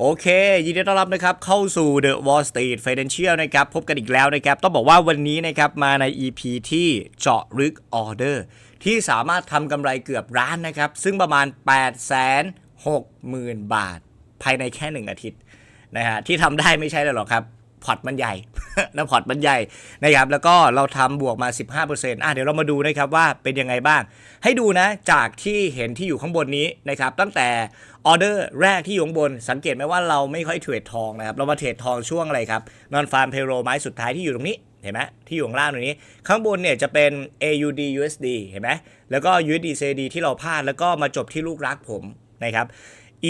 โอเค ยินดีต้อนรับนะครับเข้าสู่ The Wall Street Financial นะครับพบกันอีกแล้วนะครับต้องบอกว่าวันนี้นะครับมาใน EP ที่เจาะลึกออเดอร์ ที่สามารถทำกำไรเกือบร้านนะครับ ซึ่งประมาณ 8 6 0 0 0 0 บาท ภายในแค่ 1 อาทิตย์นะฮะที่ทำได้ไม่ใช่หรอกครับ พอร์ตมันใหญ่นะพอร์ตมันใหญ่นะครับ แล้วก็เราทำบวกมา 15%อะเดี๋ยวเรามาดูนะครับว่าเป็นยังไงบ้าง ให้ดูนะจากที่เห็นที่อยู่ข้างบนนี้นะครับ ตั้งแต่ออเดอร์แรกที่อยู่ข้างบน สังเกตไหมว่าเราไม่ค่อยเทรดทองนะครับ เรามาเทรดทองช่วงอะไรครับนอนฟาร์มเพโรไม้สุดท้ายที่อยู่ตรงนี้เห็นไหมที่อยู่ข้างล่างตรงนี้ ข้างบนเนี่ยจะเป็น AUD USD เห็นไหมแล้วก็ USD CAD ที่เราพลาดแล้วก็มาจบที่ลูกรักผมนะครับ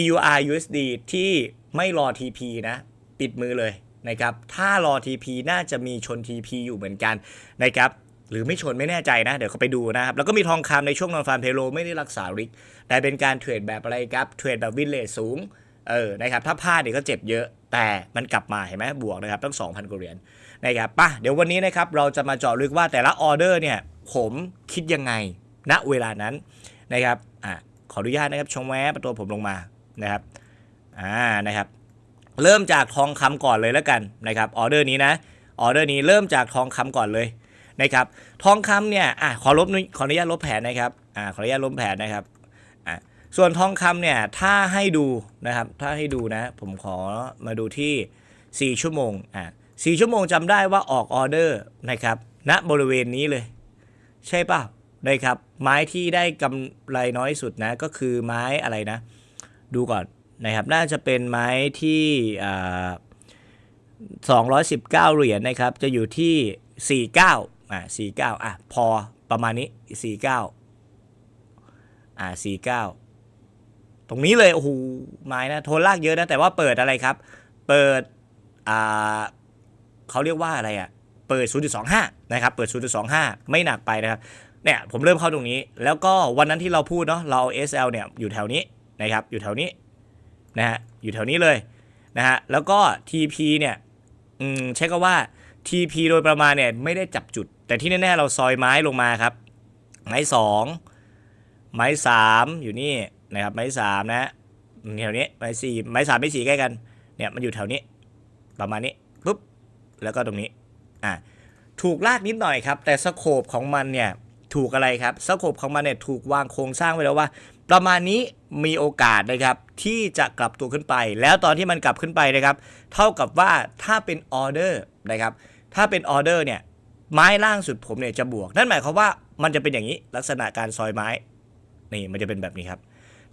EUR USD ที่ไม่รอ TP นะ ปิดมือเลย นะครับถ้ารอ TP น่าจะมีชน TP อยู่เหมือนกันนะครับหรือไม่ชนไม่แน่ใจนะ เดี๋ยวเขาไปดูนะครับ แล้วก็มีทองคำในช่วงนอนฟาร์มเพโลไม่ได้รักษาริก แต่เป็นการเทรดแบบอะไรครับเทรดแบบวินเลสสูงเออนะครับถ้าพลาดเนี่ยก็เจ็บเยอะแต่มันกลับมาเห็นไหมบวกนะครับตั้ง 2,000กว่าเหรียญนะครับป่ะเดี๋ยววันนี้นะครับเราจะมาเจาะลึกว่าแต่ละออเดอร์เนี่ยผมคิดยังไงณเวลานั้นนะครับอะขออนุญาตนะครับชงแวะประตัวผมลงมานะครับอ่านะครับ เริ่มจากทองคำก่อนเลยแล้วกันนะครับออเดอร์นี้นะออเดอร์นี้เริ่มจากทองคำก่อนเลยนะครับทองคำเนี่ยอะขอลบขออนุญาตลบแผนนะครับอ่าขออนุญาตลบแผนนะครับอะส่วนทองคำเนี่ยถ้าให้ดูนะครับถ้าให้ดูนะ ผมขอมาดูที่ 4 ชั่วโมงอะ4ชั่วโมงจำได้ว่าออกออเดอร์นะครับณบริเวณนี้เลย ใช่ป่ะนะครับไม้ที่ได้กำไรน้อยสุดนะก็คือไม้อะไรนะ ดูก่อน นะครับน่าจะเป็นไม้ที่อ่า219 เหรียญนะครับ จะอยู่ที่ 49อ่า49 อะ พอประมาณนี้ 49 อ่า 49 ตรงนี้เลย โอ้โหไม้นะ โทนลากเยอะนะ แต่ว่าเปิดอะไรครับ เปิด อ่าเขาเรียกว่าอะไรอะ เปิด 0.25 นะครับ เปิด 0.25 ไม่หนักไปนะครับ เนี่ย ผมเริ่มเข้าตรงนี้ แล้วก็วันนั้นที่เราพูดเนาะ เราเอา SL เนี่ย อยู่แถวนี้นะครับ อยู่แถวนี้ นะฮะอยู่แถวนี้เลยนะฮะแล้วก็ TP เนี่ยอืมใช้คำว่า TP โดยประมาณเนี่ยไม่ได้จับจุด แต่ที่แน่ๆเราซอยไม้ลงมาครับ ไม้สองไม้สามอยู่นี่นะครับไม้สามนะแถวนี้ไม้สี่ไม้สามไม้สี่ใกล้กันเนี่ยมันอยู่แถวนี้ประมาณนี้ปุ๊บแล้วก็ตรงนี้อะถูกลากนิดหน่อยครับ แต่สโคปของมันเนี่ยถูกอะไรครับสโคปของมันเนี่ยถูกวางโครงสร้างไว้แล้วว่า ประมาณนี้มีโอกาสนะครับที่จะกลับตัวขึ้นไป แล้วตอนที่มันกลับขึ้นไปนะครับ เท่ากับว่าถ้าเป็นออเดอร์นะครับ ถ้าเป็นออเดอร์เนี่ยไม้ล่างสุดผมเนี่ยจะบวก นั่นหมายความว่ามันจะเป็นอย่างนี้ลักษณะการซอยไม้นี่มันจะเป็นแบบนี้ครับ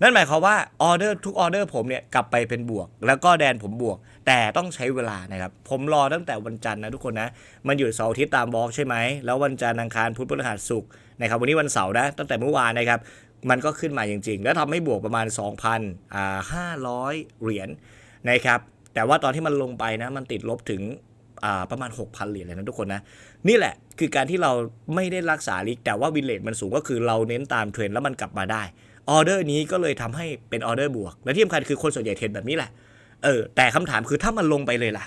นั่นหมายความว่าออเดอร์ทุกออเดอร์ผมเนี่ยกลับไปเป็นบวก แล้วก็แดนผมบวก แต่ต้องใช้เวลานะครับ ผมรอตั้งแต่วันจันทร์นะทุกคนนะ มันอยู่เสาร์อาทิตย์ตามบล็อกใช่ไหม แล้ววันจันทร์อังคารพุธพฤหัสศุกร์นะครับ วันนี้วันเสาร์นะ ตั้งแต่เมื่อวานนะครับ มันก็ขึ้นมาจริงๆ แล้วทำให้บวกประมาณ 2,500 เหรียญนะครับ แต่ว่าตอนที่มันลงไปนะ มันติดลบถึงประมาณ 6,000 เหรียญเลยนะทุกคนนะ นี่แหละคือการที่เราไม่ได้รักษาลิก แต่ว่าวินเลทมันสูงก็คือเราเน้นตามเทรนด์แล้วมันกลับมาได้ ออเดอร์นี้ก็เลยทำให้เป็นออเดอร์บวก และที่สำคัญคือคนส่วนใหญ่เทรนแบบนี้แหละ เออ แต่คำถามคือถ้ามันลงไปเลยล่ะ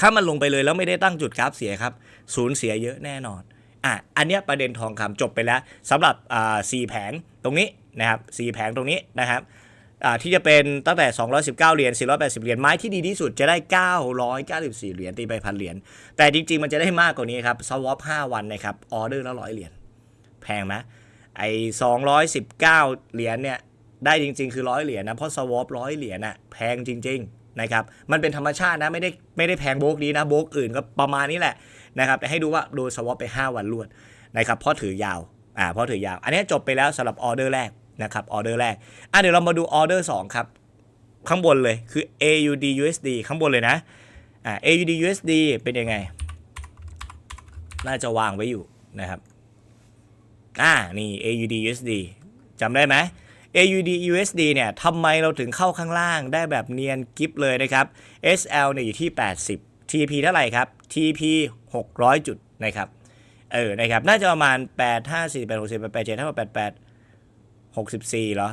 ถ้ามันลงไปเลยแล้วไม่ได้ตั้งจุดกราฟเสียครับศูนย์เสียเยอะแน่นอน อะอันเนี้ยประเด็นทองคำจบไปแล้วสำหรับอ่าสี่แผงตรงนี้นะครับสี่แผงตรงนี้นะครับอ่าที่จะเป็นตั้งแต่ 219 เหรียญ 480 เหรียญ ไม้ที่ดีที่สุดจะได้ 994 เหรียญตีไปพันเหรียญ แต่จริง ๆ มันจะได้มากกว่านี้ครับสวอป5วันนะครับ ออเดอร์ละร้อยเหรียญ แพงไหมไอ้219 เหรียญเนี่ย ได้จริง ๆ คือร้อยเหรียญนะ เพราะสวอปร้อยเหรียญน่ะแพงจริง ๆ นะครับ มันเป็นธรรมชาตินะ ไม่ได้ไม่ได้แพงโบกนี้นะ โบกอื่นก็ประมาณนี้แหละ นะครับแต่ให้ดูว่าโดนสวอปไป 5 วันรวดนะครับเพราะถือยาวอ่าเพราะถือยาว อันนี้จบไปแล้วสำหรับออเดอร์แรกนะครับออเดอร์แรกอะเดี๋ยวเรามาดูออเดอร์2ครับข้างบนเลยคือ AUD USD ข้างบนเลยนะอ่า AUD USD เป็นยังไง น่าจะวางไว้อยู่นะครับอ่านี่ AUD USD จำได้ไหม AUD USD เนี่ยทำไมเราถึงเข้าข้างล่างได้แบบเนียนกิฟเลยนะครับ SL เนี่ยอยู่ที่ 80 TP เท่าไหร่ครับ TP 600 จุดนะครับ เออ นะครับ น่าจะประมาณ 8 5 4 8 6 4 8 8 7เท่ากับ88 64เหรอ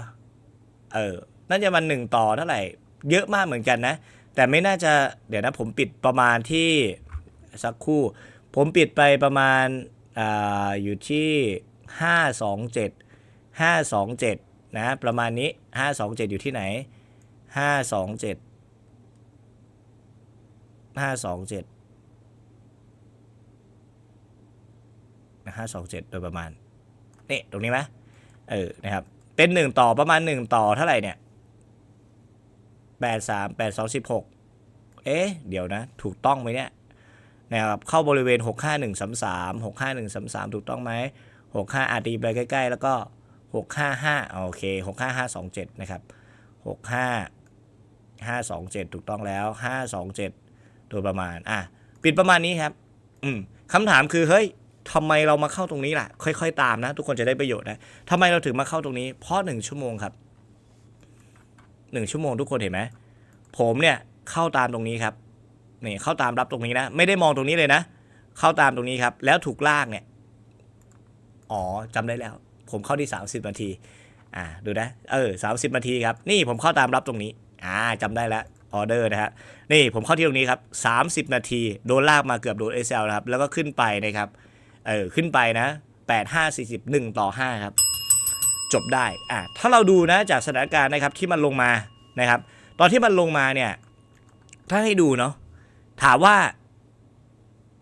เออ น่าจะมันหนึ่งต่อเท่าไหร่ เยอะมากเหมือนกันนะ แต่ไม่น่าจะ เดี๋ยวนะ ผมปิดประมาณที่สักคู่ ผมปิดไปประมาณอ่าอยู่ที่ 527 527 นะ ประมาณนี้ 527 อยู่ที่ไหน 527 ห้าสองเจ็ดห้าสองเจ็ดโดยประมาณนี่ตรงนี้ไหมเออนะครับ เป็นหนึ่งต่อประมาณหนึ่งต่อเท่าไหร่เนี่ยแปดสามแปดสองสิบหกเอ๊ะ เดี๋ยวนะ ถูกต้องไหมเนี่ยนะครับเข้าบริเวณหกห้าหนึ่งสามสามหกห้าหนึ่งสามสามถูกต้องไหมหกห้าอาตีไปใกล้ ๆ แล้วก็หกห้าห้าโอเคหกห้าห้าสองเจ็ดนะครับหกห้าห้าสองเจ็ดถูกต้องแล้วห้าสองเจ็ด โดยประมาณ อะ ปิดประมาณนี้ครับ อืมคำถามคือ เฮ้ยทำไมเรามาเข้าตรงนี้ล่ะ ค่อย ๆ ตามนะ ทุกคนจะได้ประโยชน์นะทำไมเราถึงมาเข้าตรงนี้ เพราะหนึ่งชั่วโมงครับหนึ่งชั่วโมงทุกคนเห็นไหม ผมเนี่ยเข้าตามตรงนี้ครับ นี่เข้าตามรับตรงนี้นะ ไม่ได้มองตรงนี้เลยนะ เข้าตามตรงนี้ครับ แล้วถูกลากเนี่ย อ๋อจำได้แล้ว ผมเข้าที่ 30 นาที อ่า ดูนะ เออ30นาทีครับ นี่ผมเข้าตามรับตรงนี้ อ่าจำได้แล้ว ออเดอร์นะฮะนี่ผมเข้าที่ตรงนี้ครับ 30 นาที โดนลากมาเกือบโดน SL นะครับ แล้วก็ขึ้นไปนะครับเออขึ้นไปนะ 8 5 40 1 ต่อ 5 ครับ จบได้อ่าถ้าเราดูนะจากสถานการณ์นะครับที่มันลงมานะครับ ตอนที่มันลงมาเนี่ย ถ้าให้ดูเนาะถามว่า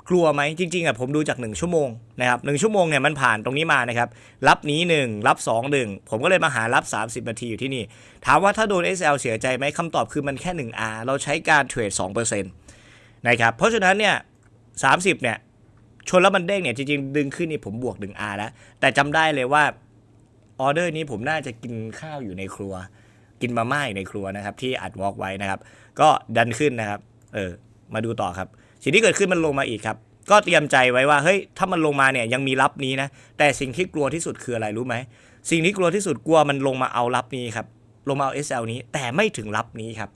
กลัวไหมจริงๆอะผมดูจาก 1 ชั่วโมงนะครับหชั่วโมงเนี่ยมันผ่านตรงนี้มานะครับรับนี้ 1 รับ 2 1 ผมก็เลยมาหารับ 30 นาทีอยู่ที่นี่ ถามว่าถ้าโดน SL เสียใจไหมคำตอบคือมันแค่ 1R เราใช้การเทรด2%นะครับเพราะฉะนั้นเนี่ย30เนี่ยชนแล้วมันเด้งเนี่ยจริงๆดึงขึ้นนี่ผมบวก 1R แล้วแต่จำได้เลยว่าออเดอร์นี้ผมน่าจะกินข้าวอยู่ในครัว กินมาม่าอยู่ในครัวนะครับที่อัดวอล์กไว้นะครับก็ดันขึ้นนะครับเออมาดูต่อครับ สิ่งที่เกิดขึ้นมันลงมาอีกครับ ก็เตรียมใจไว้ว่าเฮ้ยถ้ามันลงมาเนี่ยยังมีรับนี้นะแต่สิ่งที่กลัวที่สุดคืออะไรรู้ไหมสิ่งที่กลัวที่สุดกลัวมันลงมาเอารับนี้ครับลงมาเอา SL นี้แต่ไม่ถึงรับนี้ครับ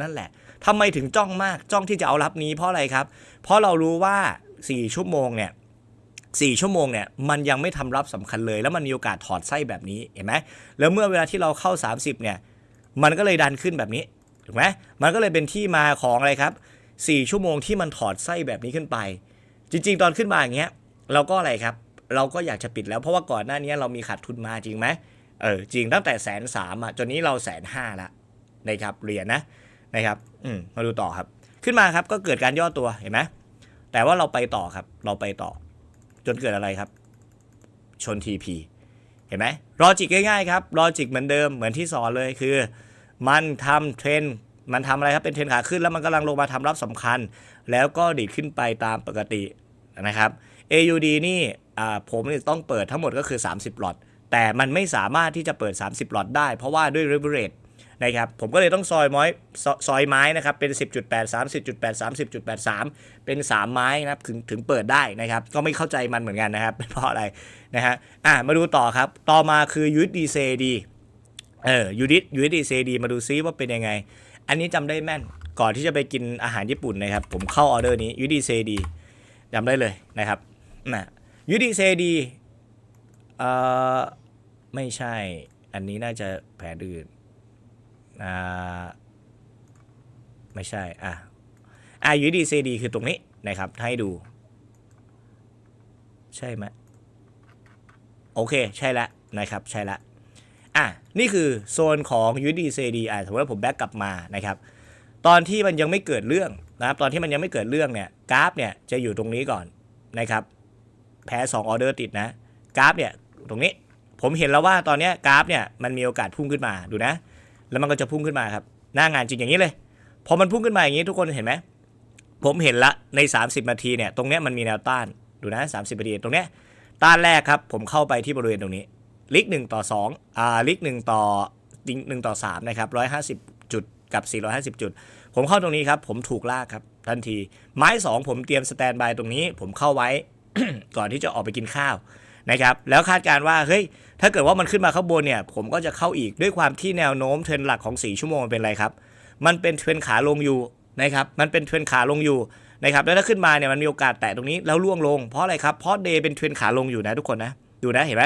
นั่นแหละทำไมถึงจ้องมากจ้องที่จะเอารับนี้เพราะอะไรครับ เพราะเรารู้ว่า 4 ชั่วโมงเนี่ย4ชั่วโมงเนี่ยมันยังไม่ทำรับสำคัญเลย แล้วมันมีโอกาสถอดไส้แบบนี้เห็นไหมแล้วเมื่อเวลาที่เราเข้า 30เนี่ยมันก็เลยดันขึ้นแบบนี้ถูกไหมมันก็เลยเป็นที่มาของอะไรครับ 4 ชั่วโมงที่มันถอดไส้แบบนี้ขึ้นไป จริง ๆ ตอนขึ้นมาอย่างเงี้ยเราก็อะไรครับ เราก็อยากจะปิดแล้วเพราะว่าก่อนหน้านี้เรามีขาดทุนมาจริงไหมเออจริงตั้งแต่แสนสามอะจนนี้เราแสนห้าละนะครับเหรียญนะนะครับอืมมาดูต่อครับ ขึ้นมาครับก็เกิดการย่อตัวเห็นไหมแต่ว่าเราไปต่อครับ เราไปต่อ จนเกิดอะไรครับ ชน TP เห็นไหมลอจิกง่ายๆครับลอจิกเหมือนเดิมเหมือนที่สอนเลยคือ มันทำเทรน มันทำอะไรครับเป็นเทรนขาขึ้นแล้วมันกำลังลงมาทำรับสำคัญ แล้วก็ดีดขึ้นไปตามปกตินะครับ AUD นี่ผมต้องเปิดทั้งหมดก็คือ 30หลอดแต่มันไม่สามารถที่จะเปิด 30หลอดได้ เพราะว่าด้วย leverage นะครับผมก็เลยต้องซอยม้อยซอยไม้นะครับเป็น 10.8 30.8 30.83 เป็น 3 ไม้นะครับถึงถึงเปิดได้นะครับ ก็ไม่เข้าใจมันเหมือนกันนะครับเพราะอะไรนะฮะอะมาดูต่อครับ ต่อมาคือ USDCD เออ USD USDCD มาดูซิว่าเป็นยังไง อันนี้จำได้แม่นก่อนที่จะไปกินอาหารญี่ปุ่นนะครับ ผมเข้าออเดอร์นี้ USDCD จำได้เลยนะครับนะ USDCD เอ่อไม่ใช่ อันนี้น่าจะแผนอื่นอ่าไม่ใช่ อะอะ USDCD คือตรงนี้นะครับ ให้ดู ใช่ไหมโอเค ใช่แล้วนะครับ ใช่แล้ว อะนี่คือโซนของ USDCD อะสมมติว่าผมแบ็กกลับมานะครับตอนที่มันยังไม่เกิดเรื่องนะครับตอนที่มันยังไม่เกิดเรื่องเนี่ยกราฟเนี่ยจะอยู่ตรงนี้ก่อนนะครับแพ้2ออเดอร์ติดนะกราฟเนี่ยตรงนี้ผมเห็นแล้วว่าตอนนี้กราฟเนี่ยมันมีโอกาสพุ่งขึ้นมาดูนะ แล้วมันก็จะพุ่งขึ้นมาครับหน้างานจริงอย่างนี้เลยพอมันพุ่งขึ้นมาอย่างนี้ทุกคนเห็นไหมผมเห็นละใน 30 นาทีเนี่ยตรงเนี้ยมันมีแนวต้านดูนะ30นาทีตรงเนี้ยต้านแรกครับผมเข้าไปที่บริเวณตรงนี้ ลิกหนึ่งต่อสองอ่าลิกหนึ่งต่อหนึ่งต่อสามนะครับร้อยห้าสิบจุดกับสี่ร้อยห้าสิบจุด ผมเข้าตรงนี้ครับ ผมถูกลากครับ ทันที ไม้สองผมเตรียมสแตนบายตรงนี้ ผมเข้าไว้ ก่อนที่จะออกไปกินข้าวนะครับ แล้วคาดการว่า เฮ้ย ถ้าเกิดว่ามันขึ้นมาข้างบนเนี่ย ผมก็จะเข้าอีกด้วยความที่แนวโน้มเทรนหลักของ 4 ชั่วโมงมันเป็นอะไรครับ มันเป็นเทรนขาลงอยู่นะครับ มันเป็นเทรนขาลงอยู่นะครับ แล้วถ้าขึ้นมาเนี่ยมันมีโอกาสแตะตรงนี้แล้วล่วงลง เพราะอะไรครับ เพราะเดย์เป็นเทรนขาลงอยู่นะทุกคนนะ ดูนะเห็นไหม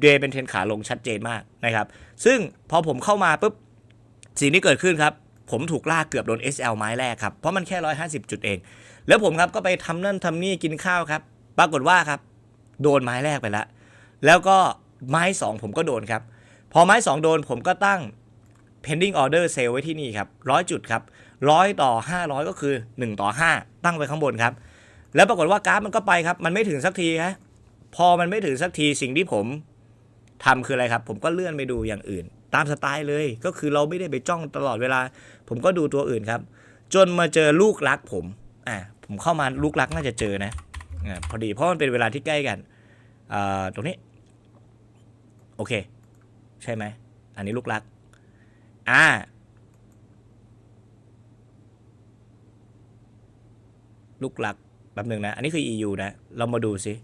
เดย์เป็นเทรนขาลงชัดเจนมากนะครับ ซึ่งพอผมเข้ามาปุ๊บสิ่งที่เกิดขึ้นครับ ผมถูกลากเกือบโดน SL ไม้แรกครับ เพราะมันแค่ 150 จุดเอง แล้วผมครับก็ไปทำนั่นทำนี่กินข้าวครับ ปรากฏว่าครับ โดนไม้แรกไปแล้ว แล้วก็ไม้ 2 ผมก็โดนครับ พอไม้ 2 โดนผมก็ตั้ง pending order sale ไว้ที่นี่ครับร้อยจุดครับร้อยต่อ 500 ก็คือ 1 ต่อ 5 ตั้งไว้ข้างบนครับ แล้วปรากฏว่ากราฟมันก็ไปครับ มันไม่ถึงสักทีครับพอมันไม่ถึงสักทีสิ่งที่ผม ทำคืออะไรครับ ผมก็เลื่อนไปดูอย่างอื่น ตามสไตล์เลย ก็คือเราไม่ได้ไปจ้องตลอดเวลา ผมก็ดูตัวอื่นครับ จนมาเจอลูกรักผมอ่าผมเข้ามาลูกรักน่าจะเจอนะอ่าพอดีเพราะมันเป็นเวลาที่ใกล้กันอ่าตรงนี้ โอเค ใช่ไหมอันนี้ลูกรักอ่าลูกรักแป๊บหนึ่งนะ อันนี้คือ EU นะ เรามาดูสิ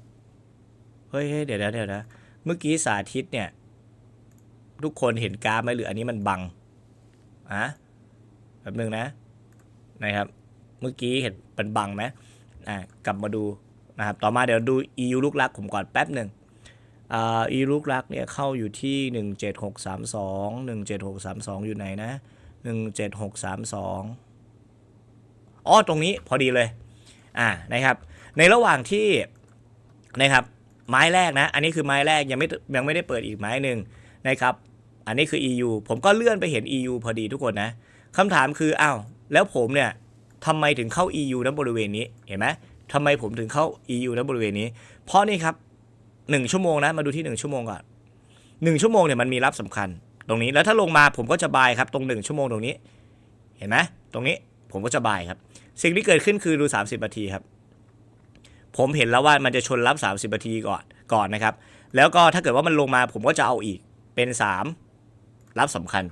เฮ้ยเฮ้ยเดี๋ยวนะเดี๋ยวนะ เมื่อกี้สาธิตเนี่ย ทุกคนเห็นกราฟไหมหรืออันนี้มันบังอะแป๊บนึงนะนะครับ เมื่อกี้เห็นเป็นบังไหมอ่ากลับมาดูนะครับต่อมาเดี๋ยวดู EU ลูกรักผมก่อนแป๊บหนึ่งอ่า EU ลูกรักเนี่ยเข้าอยู่ที่ 17632 17632 อยู่ไหนนะ 17632อ๋อตรงนี้พอดีเลยอ่านะครับ ในระหว่างที่นะครับ ไม้แรกนะ อันนี้คือไม้แรกยังไม่ยังไม่ได้เปิดอีกไม้หนึ่งนะครับ อันนี้คือ EU ผมก็เลื่อนไปเห็น EU พอดีทุกคนนะคำถามคืออ้าวแล้วผมเนี่ยทำไมถึงเข้า EU ณบริเวณนี้เห็นไหมทำไมผมถึงเข้า EU ณบริเวณนี้ เพราะนี่ครับหนึ่งชั่วโมงนะมาดูที่หนึ่งชั่วโมงก่อนหนึ่งชั่วโมงเนี่ยมันมีรับสำคัญ ตรงนี้แล้วถ้าลงมาผมก็จะบายครับตรงหนึ่งชั่วโมงตรงนี้ เห็นไหมตรงนี้ผมก็จะบายครับ สิ่งที่เกิดขึ้นคือดู 30นาทีครับ ผมเห็นแล้วว่ามันจะชนรับ 30นาทีก่อนก่อนนะครับ แล้วก็ถ้าเกิดว่ามันลงมาผมก็จะเอาอีกเป็น 3 รับสำคัญ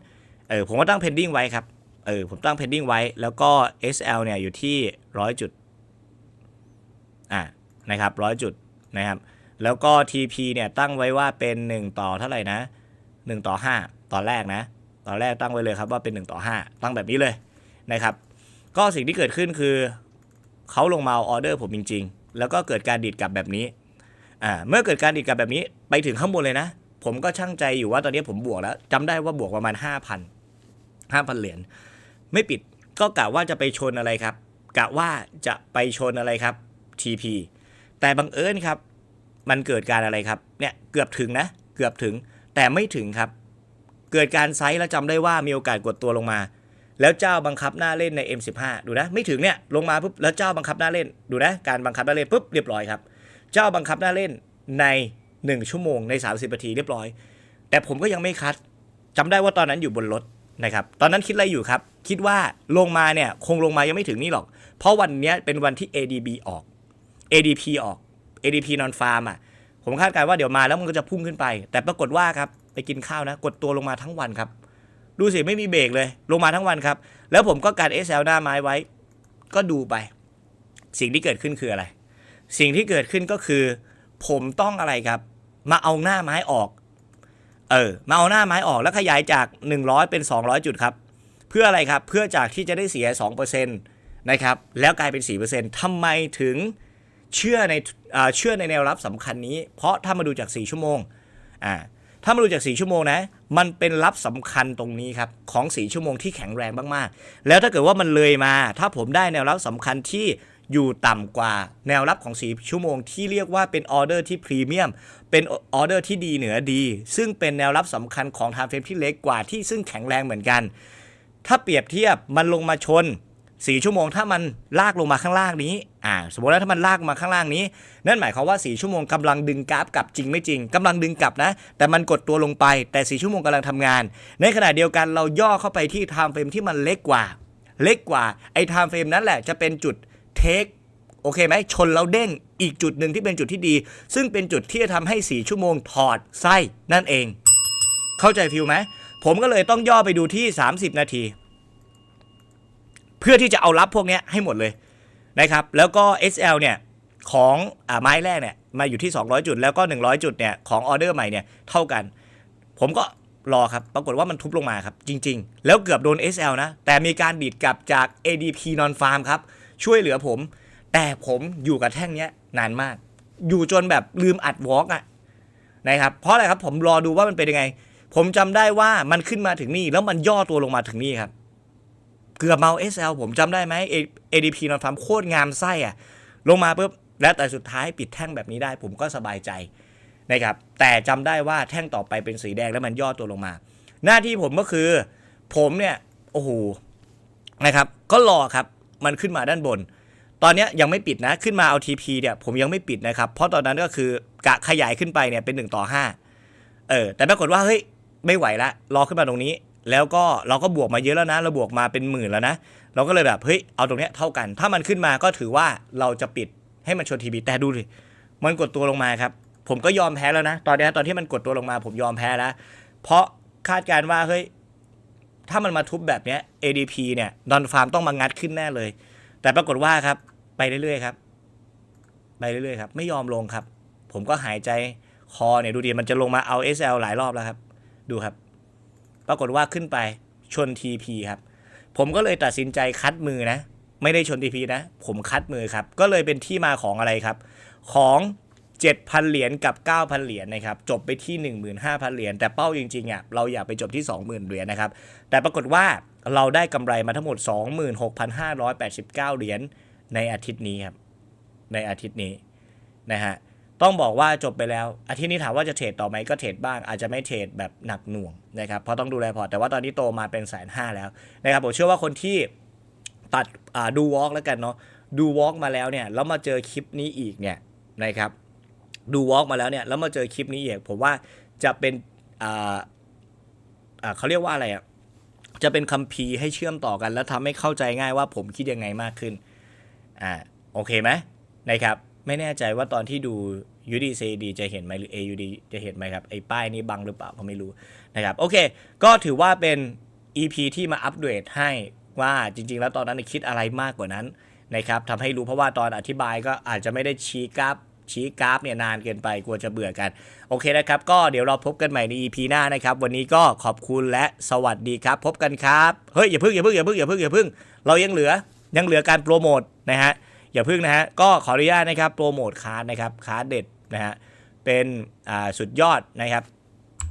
เออผมก็ตั้ง pending ไว้ครับเออผมตั้ง pending ไว้ แล้วก็ SL เนี่ยอยู่ที่ 100 จุดอ่านะครับ100 จุดนะครับแล้วก็ TP เนี่ยตั้งไว้ว่าเป็น 1 ต่อเท่าไหร่นะ 1 ต่อ 5 ตอนแรกนะ ตอนแรกตั้งไว้เลยครับว่าเป็น 1 ต่อ 5 ตั้งแบบนี้เลยนะครับ ก็สิ่งที่เกิดขึ้นคือเขาลงมาอาออเดอร์ผมจริง ๆ แล้วก็เกิดการดีดกลับแบบนี้อ่าเมื่อเกิดการดีดกลับแบบนี้ไปถึงข้างบนเลยนะ ผมก็ช่างใจอยู่ว่าตอนนี้ผมบวกแล้วจำได้ว่าบวกประมาณ 5,000 5,000 เหรียญไม่ปิดก็กะว่าจะไปชนอะไรครับกะว่าจะไปชนอะไรครับ TP แต่บังเอิญครับ มันเกิดการอะไรครับเนี่ยเกือบถึงนะ เกือบถึงแต่ไม่ถึงครับ เกิดการไซส์แล้วจำได้ว่ามีโอกาสกดตัวลงมา แล้วเจ้าบังคับหน้าเล่นใน M15 ดูนะ ไม่ถึงเนี่ยลงมาปุ๊บแล้วเจ้าบังคับหน้าเล่นดูนะ การบังคับหน้าเล่นปุ๊บเรียบร้อยครับ เจ้าบังคับหน้าเล่นใน 1 ชั่วโมงใน 30นาทีเรียบร้อย แต่ผมก็ยังไม่คัดจำได้ว่าตอนนั้นอยู่บนรถนะครับตอนนั้นคิดอะไรอยู่ครับ คิดว่าลงมาเนี่ยคงลงมายังไม่ถึงนี่หรอก เพราะวันนี้เป็นวันที่ ADB ออก ADP ออก ADP non farm อะผมคาดการณ์ว่าเดี๋ยวมาแล้วมันก็จะพุ่งขึ้นไป แต่ปรากฏว่าครับไปกินข้าวนะ กดตัวลงมาทั้งวันครับ ดูสิไม่มีเบรกเลย ลงมาทั้งวันครับ แล้วผมก็การ SL หน้าไม้ไว้ ก็ดูไป สิ่งที่เกิดขึ้นคืออะไร สิ่งที่เกิดขึ้นก็คือ ผมต้องอะไรครับ มาเอาหน้าไม้ออก เออ มาเอาหน้าไม้ออกแล้วขยายจาก 100 เป็น 200 จุดครับ เพื่ออะไรครับ เพื่อจากที่จะได้เสีย 2%นะครับ แล้วกลายเป็น 4%ทำไมถึงเชื่อในเชื่อในแนวรับสำคัญนี้ เพราะถ้ามาดูจาก 4 ชั่วโมง อ่า ถ้ามาดูจาก 4 ชั่วโมงนะ มันเป็นรับสำคัญตรงนี้ครับของสีชั่วโมงที่แข็งแรงมากๆ แล้วถ้าเกิดว่ามันเลยมา ถ้าผมได้แนวรับสำคัญที่อยู่ต่ำกว่าแนวรับของสีชั่วโมงที่เรียกว่าเป็นออเดอร์ที่พรีเมียม เป็นออเดอร์ที่ดีเหนือดี ซึ่งเป็นแนวรับสำคัญของไทม์เฟรมที่เล็กกว่าที่ซึ่งแข็งแรงเหมือนกัน ถ้าเปรียบเทียบมันลงมาชน 4 ชั่วโมงถ้ามันลากลงมาข้างล่างนี้อ่าสมมติว่าถ้ามันลากมาข้างล่างนี้ นั่นหมายความว่า 4 ชั่วโมงกำลังดึงกราฟกลับจริงไม่จริงกำลังดึงกลับนะ แต่มันกดตัวลงไปแต่ 4 ชั่วโมงกำลังทำงาน ในขณะเดียวกันเราย่อเข้าไปที่ไทม์เฟรมที่มันเล็กกว่า เล็กกว่าไอ้ไทม์เฟรมนั้นแหละจะเป็นจุดเทคโอเคไหมชนแล้วเด้งอีกจุดหนึ่งที่เป็นจุดที่ดี ซึ่งเป็นจุดที่จะทำให้ 4 ชั่วโมงถอดไส้นั่นเอง เข้าใจฟิลไหมผมก็เลยต้องย่อไปดูที่ 30 นาที เพื่อที่จะเอารับพวกนี้ให้หมดเลยนะครับ แล้วก็ SL เนี่ยของอไม้แรกเนี่ยมาอยู่ที่ 200 จุด แล้วก็ 100 จุดเนี่ยของออเดอร์ใหม่เนี่ยเท่ากัน ผมก็รอครับ ปรากฏว่ามันทุบลงมาครับ จริง ๆ แล้วเกือบโดน SL นะ แต่มีการดีดกลับจาก ADP non farm ครับ ช่วยเหลือผม แต่ผมอยู่กับแท่งเนี้ยนานมาก อยู่จนแบบลืมอัดวอล์กอะนะครับ เพราะอะไรครับผมรอดูว่ามันเป็นยังไง ผมจำได้ว่ามันขึ้นมาถึงนี่แล้วมันย่อตัวลงมาถึงนี่ครับ เกือบเมา SL ผมจำได้ไหม ADP นอนฟาร์มโคตรงามไส้อะลงมาปุ๊บแล้วแต่สุดท้ายปิดแท่งแบบนี้ได้ผมก็สบายใจนะครับแต่จำได้ว่าแท่งต่อไปเป็นสีแดงแล้วมันย่อตัวลงมา หน้าที่ผมก็คือ ผมเนี่ยโอ้โหนะครับ ก็รอครับมันขึ้นมาด้านบน ตอนนี้ยยังไม่ปิดนะขึ้นมาเอา TP เนี่ยผมยังไม่ปิดนะครับ เพราะตอนนั้นก็คือกะขยายขึ้นไปเนี่ยเป็น1ต่อ5เออแต่ปรากฏว่าเฮ้ยไม่ไหวละรอขึ้นมาตรงนี้ แล้วก็เราก็บวกมาเยอะแล้วนะ เราบวกมาเป็นหมื่นแล้วนะ เราก็เลยแบบเฮ้ยเอาตรงเนี้ยเท่ากัน ถ้ามันขึ้นมาก็ถือว่าเราจะปิดให้มันชนทีบีแต่ดูดิมันกดตัวลงมาครับ ผมก็ยอมแพ้แล้วนะ ตอนเนี้ตอนที่มันกดตัวลงมา ผมยอมแพ้แล้ว เพราะคาดการว่าเฮ้ยถ้ามันมาทุบแบบเนี้ย ADP เนี่ยดอนฟาร์มต้องมางัดขึ้นแน่เลย แต่ปรากฏว่าครับไปเรื่อยๆครับ ไปเรื่อยๆครับ ไม่ยอมลงครับ ผมก็หายใจคอเนี่ยดูดิมันจะลงมาเอา SL หลายรอบแล้วครับ ดูครับ ปรากฏว่าขึ้นไปชน TP ครับ ผมก็เลยตัดสินใจคัดมือนะ ไม่ได้ชน TP นะ ผมคัดมือครับ ก็เลยเป็นที่มาของอะไรครับ ของ 7,000 เหรียญกับ 9,000 เหรียญนะครับ จบไปที่ 15,000 เหรียญ แต่เป้าจริงๆอะเราอยากไปจบที่ 20,000 เหรียญนะครับ แต่ปรากฏว่าเราได้กำไรมาทั้งหมด 26,589 เหรียญในอาทิตย์นี้ครับ ในอาทิตย์นี้นะฮะ ต้องบอกว่าจบไปแล้ว อาทิตย์นี้ถามว่าจะเทรดต่อไหมก็เทรดบ้าง อาจจะไม่เทรดแบบหนักหน่วงนะครับ เพราะต้องดูแลพอร์ตแต่ว่าตอนนี้โตมาเป็นแสนห้าแล้วนะครับ ผมเชื่อว่าคนที่ตัดดูวอล์กแล้วกันเนาะ ดูวอล์กมาแล้วเนี่ย แล้วมาเจอคลิปนี้อีกเนี่ยนะครับ ดูวอล์กมาแล้วเนี่ย แล้วมาเจอคลิปนี้อีก ผมว่าจะเป็นเขาเรียกว่าอะไรอะ จะเป็นคัมภีร์ให้เชื่อมต่อกัน แล้วทำให้เข้าใจง่ายว่าผมคิดยังไงมากขึ้น อ่า โอเคไหมนะครับ ไม่แน่ใจว่าตอนที่ดู UDCD จะเห็นไหมหรือ AUD จะเห็นไหมครับ ไอ้ป้ายนี้บังหรือเปล่าก็ไม่รู้นะครับ โอเค ก็ถือว่าเป็น EP ที่มาอัปเดตให้ว่าจริง ๆ แล้วตอนนั้นคิดอะไรมากกว่านั้นนะครับทำให้รู้เพราะว่าตอนอธิบายก็อาจจะไม่ได้ชี้กราฟชี้กราฟเนี่ยนานเกินไปกลัวจะเบื่อกัน โอเคนะครับ ก็เดี๋ยวเราพบกันใหม่ใน EP หน้านะครับ วันนี้ก็ขอบคุณและสวัสดีครับ พบกันครับ เฮ้ยอย่าเพึ่งอย่าเพึ่งอย่าเพึ่งอย่าเพึ่งอย่าเพึ่งเรายังเหลือยังเหลือการโปรโมทนะฮะ อย่าพึ่งนะฮะ ก็ขออนุญาตนะครับโปรโมทคาร์ดนะครับคาร์ดเด็ดนะฮะ เป็นอ่าสุดยอดนะครับ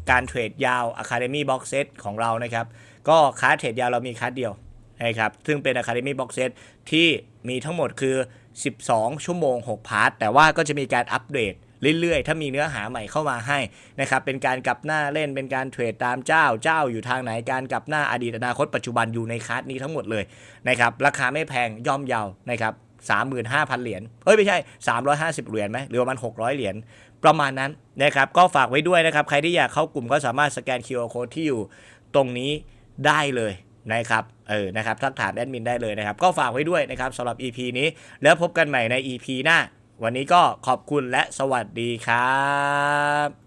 การเทรดยาว Academy Box Set ของเรานะครับ ก็คาร์ดเทรดยาวเรามีคาร์ดเดียวนะครับ ซึ่งเป็น Academy Box Set ที่มีทั้งหมดคือ 12 ชั่วโมง 6 พาร์ท แต่ว่าก็จะมีการอัปเดตเรื่อยๆ ถ้ามีเนื้อหาใหม่เข้ามาให้นะครับ เป็นการกลับหน้าเล่น เป็นการเทรดตามเจ้า เจ้าอยู่ทางไหน การกลับหน้าอดีตอนาคตปัจจุบันอยู่ในคาร์ดนี้ทั้งหมดเลยนะครับ ราคาไม่แพงย่อมเยานะครับ 35,000 เหรียญเอ้ย ไม่ใช่ 350 เหรียญไหมหรือประมาณ 600 เหรียญ ประมาณนั้นนะครับ ก็ฝากไว้ด้วยนะครับ ใครที่อยากเข้ากลุ่มก็สามารถสแกน QR Code ที่อยู่ตรงนี้ได้เลยนะครับ เออ นะครับ ทักถามแอดมินได้เลยนะครับ ก็ฝากไว้ด้วยนะครับสำหรับ EP นี้ แล้วพบกันใหม่ใน EP หน้า วันนี้ก็ขอบคุณและสวัสดีครับ